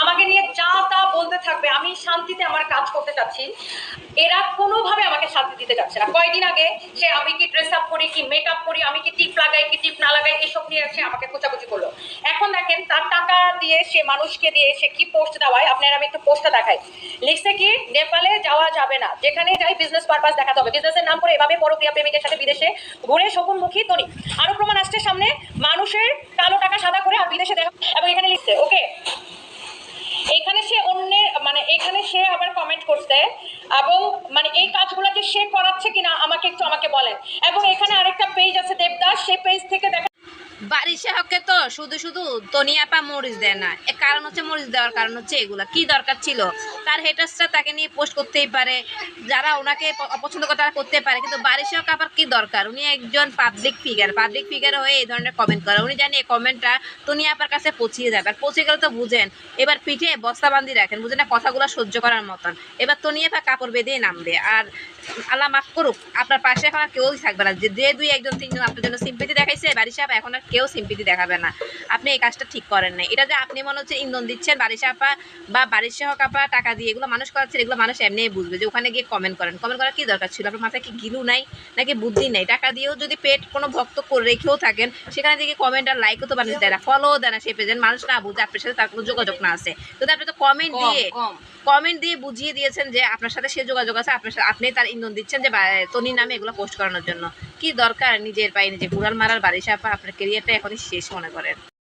আমাকে নিয়ে যা তা বলতে থাকবে, আমি শান্তিতে আমার কাজ করতে চাচ্ছি। এরা কোনোভাবে আমাকে শান্তি দিতে চাচ্ছে না। কয়েকদিন আগে সে আমি কি ড্রেস আপ করি, কি মেকআপ করি, আমি কি টিপ লাগাই, কি টিপ না লাগাই, এসব নিয়ে সে আমাকে খোঁচাখুচি করল। এখন দেখেন তার টাকা দিয়ে সে মানুষকে দিয়ে সে কি পোস্ট দেওয়ায়, আপনার আমি একটু পোস্টটা দেখাই। লিখছে কি, নেপালে যাওয়া যাবে না, যেখানে যাই বিজনেস পারপাস দেখাতে হবে। বিজনেসের নাম করে এভাবে পরক্রিয়া প্রেমিকের সাথে বিদেশে ঘুরে শকুনমুখী তনি। আরও প্রমাণ আসছে সামনে, মানুষের কালো টাকা সাদা করে আর বিদেশে দেখা এবং এখানে লিখছে ওকে এখানে সে অন্যের মানে এখানে সে আবার কমেন্ট করছে এবং মানে এই কাজগুলোকে সে করাচ্ছে কিনা আমাকে একটু আমাকে বলেন। এবং এখানে আরেকটা পেজ আছে দেবদাস সেই পেজ থেকে দেখা বারিশা হকে তো শুধু শুধু তনিয়াপা মরিচ দেয় না। এর কারণ হচ্ছে মরিচ দেওয়ার কারণ হচ্ছে এগুলা। কি দরকার ছিল? তার হেটার্সরা তাকে নিয়ে পোস্ট করতেই পারে। যারা ওনাকে অপছন্দ করে তারা করতে পারে। কিন্তু বারিশা হক আবার কি দরকার? উনি একজন পাবলিক ফিগার পাবলিক ফিগার হয়ে এই ধরনের কমেন্ট করে। উনি জানি এই কমেন্টটা তনিয়াপার কাছে পৌঁছিয়ে যাবে। আর পৌঁছে গেলে তো বুঝেন, এবার পিঠে বস্তা বান্ধি রাখেন, বুঝেন না, কথাগুলো সহ্য করার মতন। এবার তনিয়াপা কাপড় বেঁধেই নামবে। আর আল্লাহ মাফ করুক, আপনার পাশে এখন আর কেউই থাকবে না। যে দুই, একজন, তিনজন আপনার জন্য দেখাইছে বাড়ি সাহেব এখন আর কেউ সিম্পিতি দেখাবে না। আপনি এই কাজটা ঠিক করেন না এটা যে আপনি মনে হচ্ছে ইন্ধন দিচ্ছেন বাড়ি আপা বা বাড়ির সহক আপা টাকা দিয়ে এগুলো মানুষ করাচ্ছেন এগুলো মানুষ এমনিই বুঝবে যে ওখানে গিয়ে কমেন্ট করেন। কমেন্ট করার কি দরকার ছিল? আপনার মাথায় কি গিলু নাই নাকি বুদ্ধি নাই? টাকা দিয়েও যদি পেট কোনো ভক্ত করে রেখেও থাকেন সেখানে দিকে কমেন্ট আর লাইকও তো মানুষ দেয় না ফলো দেয় না সেই পেজের মানুষ না বুঝে আপনার সাথে তার কোনো যোগাযোগ না আছে। কিন্তু আপনি তো কমেন্ট দিয়ে কমেন্ট দিয়ে বুঝিয়ে দিয়েছেন যে আপনার সাথে সে যোগাযোগ আছে আপনার সাথে আপনি তার ইন্ধন দিচ্ছেন যে তনির নামে এগুলো পোস্ট করানোর জন্য। কি দরকার নিজের পায়ে নিজে কুড়াল মারার বাড়ি সাপা আপনার কেরিয়ারটা এখনই শেষ মনে করেন?